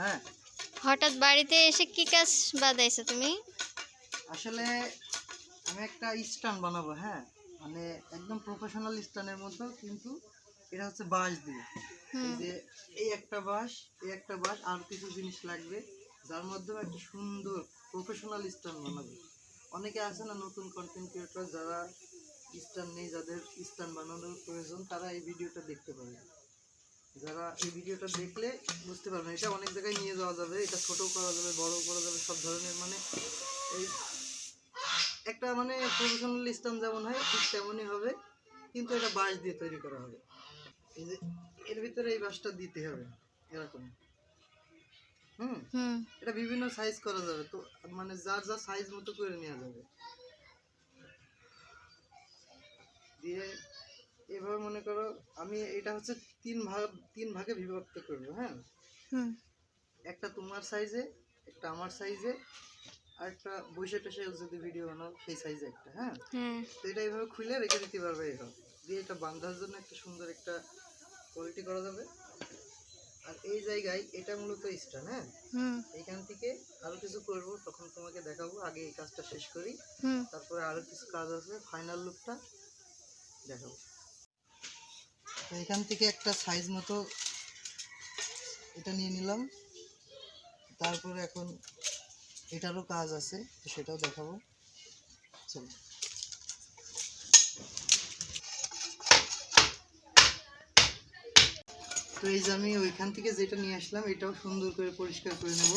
হ্যাঁ। হঠাৎ বাড়িতে এসে কি কাজ বাদাইছো তুমি? আসলে আমি একটা স্টান বানাবো হ্যাঁ। মানে একদম প্রফেশনাল স্টানের মতো কিন্তু এটা হচ্ছে বাঁশ দিয়ে। যে এই একটা বাঁশ এই একটা বাঁশ আর কিছু জিনিস লাগবে যার মাধ্যমে একটা সুন্দর প্রফেশনাল স্টান বানাবে। অনেকে আছে না নতুন কন্টেন্ট ক্রিয়েটর যারা স্টান নেই যাদের স্টান বানানোর প্রয়োজন তারা এই ভিডিওটা দেখতে পাবে যারা এই ভিডিওটা দেখলে বুঝতে পারবেন এটা অনেক জায়গায় নিয়ে যাওয়া যাবে এটা ছোটও করা যাবে বড়ও করা যাবে সব ধরনের মানে এই একটা মানে প্রফেশনাল স্টান যেমন হয় ঠিক তেমনই হবে কিন্তু এটা বাঁশ দিয়ে তৈরি করা হবে। এই যে এর ভিতরে এই বাঁশটা দিতে হবে এরকম। হুম? হুম। এটা বিভিন্ন সাইজ করা যাবে তো মানে যার যার সাইজ মতো করে নেওয়া যাবে। দিয়ে এভাবে মনে করো আমি এটা হচ্ছে তিন ভাগ তিন ভাগে বিভক্ত করব হ্যাঁ? একটা তোমার সাইজে একটা আমার সাইজে আর একটা বসে টসে যদি ভিডিও বানাও সেই সাইজে একটা হ্যাঁ? হ্যাঁ। তো এটা এইভাবে খুলে রেখে দিতে পারবে এইভাবে দিয়ে এটা বাঁধার জন্য একটা সুন্দর একটা কোয়ালিটি করা যাবে। আর এই জায়গায় এটা মূলত স্টান হ্যাঁ? হুম। এইখান থেকে আরও কিছু করব তখন তোমাকে দেখাবো আগে এই কাজটা শেষ করি। হুম। তারপরে আরও কিছু কাজ আছে ফাইনাল লুকটা দেখাবো। তো এখান থেকে একটা সাইজ মতো এটা নিয়ে নিলাম। তারপরে এখন এটারও কাজ আছে, তো সেটাও দেখাবো। চলো। তো এই যে আমি ওইখান থেকে যেটা নিয়ে আসলাম, এটাও সুন্দর করে পরিষ্কার করে নেব।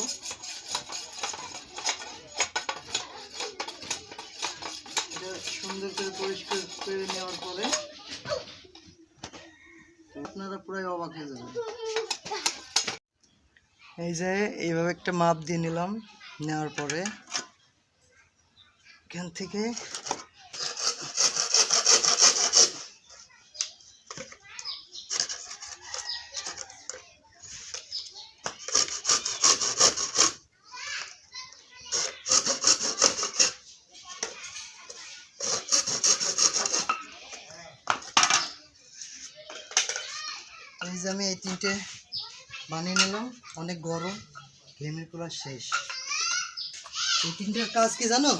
এটা সুন্দর করে পরিষ্কার করে নেওয়ার পরে পুরাই অবাক হয়ে যাবে। এই যে, এইভাবে একটা মাপ দিয়ে নিলাম, নেওয়ার পরে এখান থেকে এই যে আমি এই তিনটে বানিয়ে নিলাম। অনেক গরম ঘেমে পুরা শেষ। এই তিনটের কাজ কি জানো?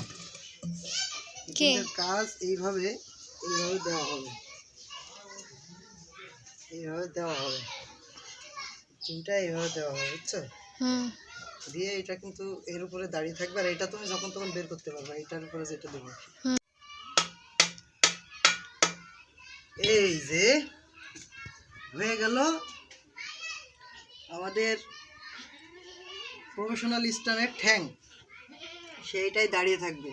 কাজ এইভাবে এইভাবে দেওয়া হবে। এইভাবে দেওয়া হবে। তিনটা এইভাবে দেওয়া হবে বুঝছ? দিয়ে এটা কিন্তু এর উপরে দাঁড়িয়ে থাকবে আর এটা তুমি যখন তখন বের করতে পারবে এটার উপরে যেটা দেবো। এই যে হয়ে গেল। আমাদের প্রফেশনাল স্টানের ঠ্যাং, সেইটাই দাঁড়িয়ে থাকবে।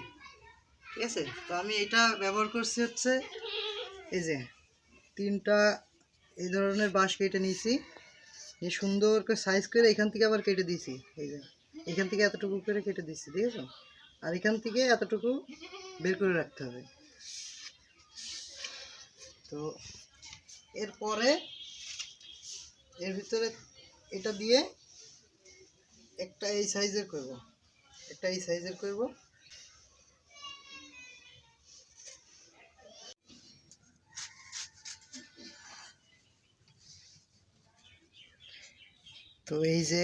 ঠিক আছে? তো আমি এটা ব্যবহার করছি হচ্ছে, এই যে তিনটা এই ধরনের বাঁশ কেটে নিয়েছি। এই সুন্দর করে সাইজ করে এখান থেকে আবার কেটে দিয়েছি, এই যে এখান থেকে এতটুকু করে কেটে দিচ্ছি ঠিক আছে? আর এখান থেকে এতটুকু বের করে রাখতে হবে। তো এরপরে এর ভিতরে এটা দিয়ে একটা এই সাইজের করব। একটা এই সাইজের করব। তো এই যে,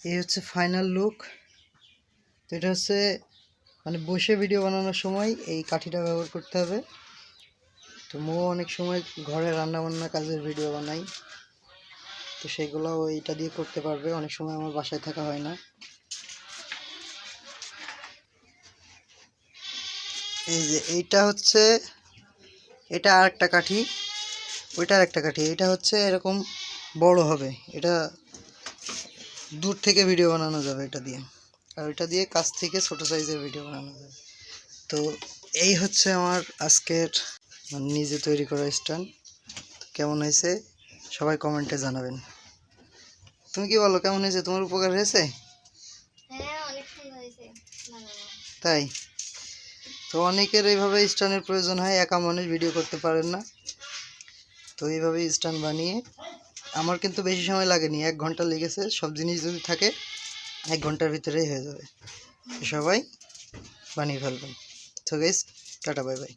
এই হচ্ছে ফাইনাল লুক তো এটা হচ্ছে মানে বসে ভিডিও বানানোর সময় এই কাঠিটা ব্যবহার করতে হবে। তো মো অনেক সময় ঘরে রান্না বান্না কাজের ভিডিও বানাই তো সেগুলো এইটা দিয়ে করতে পারবে। অনেক সময় আমার বাসায় থাকা হয় না। এই যে এইটা হচ্ছে, এটা আর একটা কাঠি, ওইটা আর একটা কাঠি। এটা হচ্ছে এরকম বড় হবে। এটা দূর থেকে ভিডিও বানানো যাবে এটা দিয়ে। আর ওইটা দিয়ে কাছ থেকে ছোট সাইজের ভিডিও বানানো যাবে। তো এই হচ্ছে আমার আজকের মানে নিজে তৈরি করা স্ট্যান্ড কেমন হয়েছে? সবাই কমেন্টে জানাবেন। তুমি কি বলো কেমন হয়েছে? তোমার উপকার হয়েছে? হ্যাঁ তাই? তো অনেকের এইভাবে স্ট্যান্ডের প্রয়োজন হয় একা মানুষ ভিডিও করতে পারেন না। তো এইভাবে স্ট্যান্ড বানিয়ে আমার কিন্তু বেশি সময় লাগেনি। এক ঘণ্টা লেগেছে সব জিনিস যদি থাকে এক ঘণ্টার ভিতরেই হয়ে যাবে। সবাই বানিয়ে ফেলবেন। তো গাইস টাটা বাই বাই